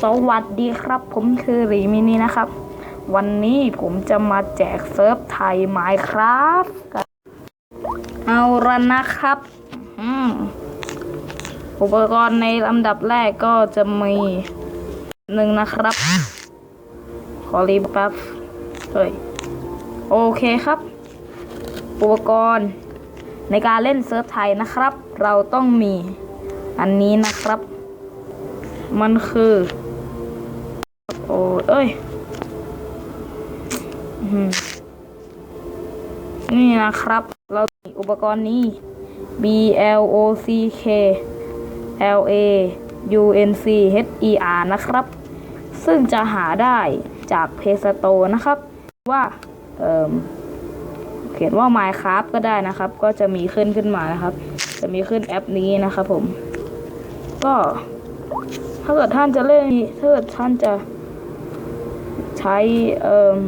สวัสดีครับ ผมคือรีมินีนะครับ วันนี้ผมจะมาแจกเซิร์ฟไทยไมครับเอาละนะครับอุปกรณ์ในลำดับแรกก็จะมีหนึ่งนะครับ ขอรีบแป๊บเฮ้ยโอเคครับ อุปกรณ์ในการเล่นเซิร์ฟไทยนะครับ เราต้องมีอันนี้นะครับ มันคือ โอ้เอ้ยนี่นะครับ เราอุปกรณ์นี้ B L O C K L A U N C H E R นะครับ ซึ่งจะหาได้จากเพสโตนะครับ ว่า เอ่อเขียนว่า Minecraft ก็ได้นะครับ ก็จะมีขึ้นขึ้นมานะครับ จะมีขึ้นแอปนี้นะครับผม ก็ ถ้าเกิดท่านจะเล่นถ้าเกิดท่านจะใช้เอ่อ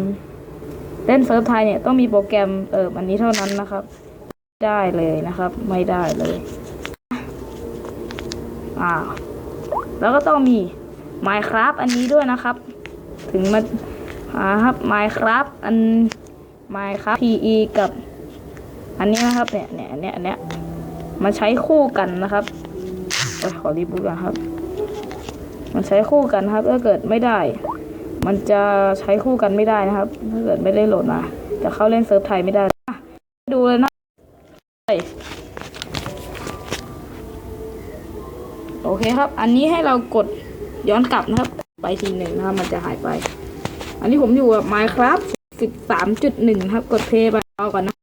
เล่นเซิร์ฟไทยเนี่ยต้องมีโปรแกรมเอ่ออันนี้เท่านั้นนะครับ ได้เลยนะครับ ไม่ได้เลยอ้าวแล้วก็ต้องมี Minecraft อันนี้ด้วยนะครับ ถึงมาหาครับ Minecraft อัน Minecraft PE กับ อันนี้นะครับเนี่ยเนี่ยเนี่ยอันเนี้ยมาใช้คู่กันนะครับขอรีบบูตก่อนครับ มันใช้คู่กันครับ ถ้าเกิดไม่ได้ มันจะใช้คู่กันไม่ได้นะครับ ถ้าเกิดไม่ได้โหลดมาจะเข้าเล่นเซิร์ฟไทยไม่ได้อะดูเลยนะโอเคครับ อันนี้ให้เรากดย้อนกลับนะครับ ไปทีหนึ่งนะครับ มันจะหายไป อันนี้ผมอยู่กับ Minecraft 13.1ครับ กดเพย์ไปเอาก่อนนะ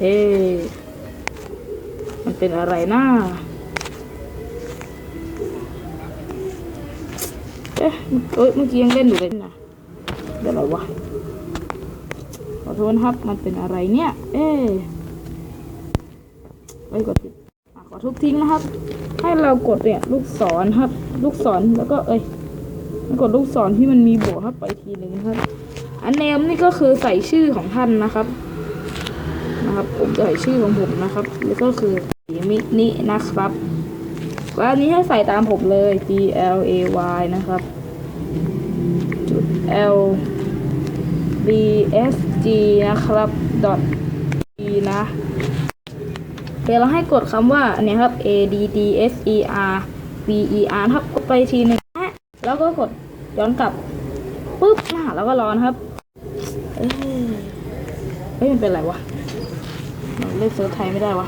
เอ๊มันเป็นอะไรนะเอ๊ะเอ้ยเมื่อกี้ยังเล่นอยู่เลยนะเดี๋ยวอะไรวะขอโทษนะครับ มันเป็นอะไรเนี่ย เอ๊ะไปกดผิดขอทุบทิ้งนะครับ ให้เรากดเนี่ยลูกศรครับ ลูกศรแล้วก็เอ้ยกดลูกศรที่มันมีบครับไปทีหนึ่งครับ อันเนมนี่ก็คือใส่ชื่อของท่านนะครับนะครับ ผมใส่ชื่อของผมนะครับ แล้วก็คือมินินะครับ วอันนี้ให้ใส่ตามผมเลย P L A Y นะครับ จุด L B S G นะครับ dot E นะเดี๋ยวเราให้กดคำว่าอันนี้ครับ A D D S E R V E R ครับกดไปทีหนึ่งนะแล้วก็กดย้อนกลับปุ๊บนะแล้วก็ร้อนครับเอ้ยเอ้ยมันเป็นไรวะเราเล่นเซิร์ฟไทยไม่ได้วะ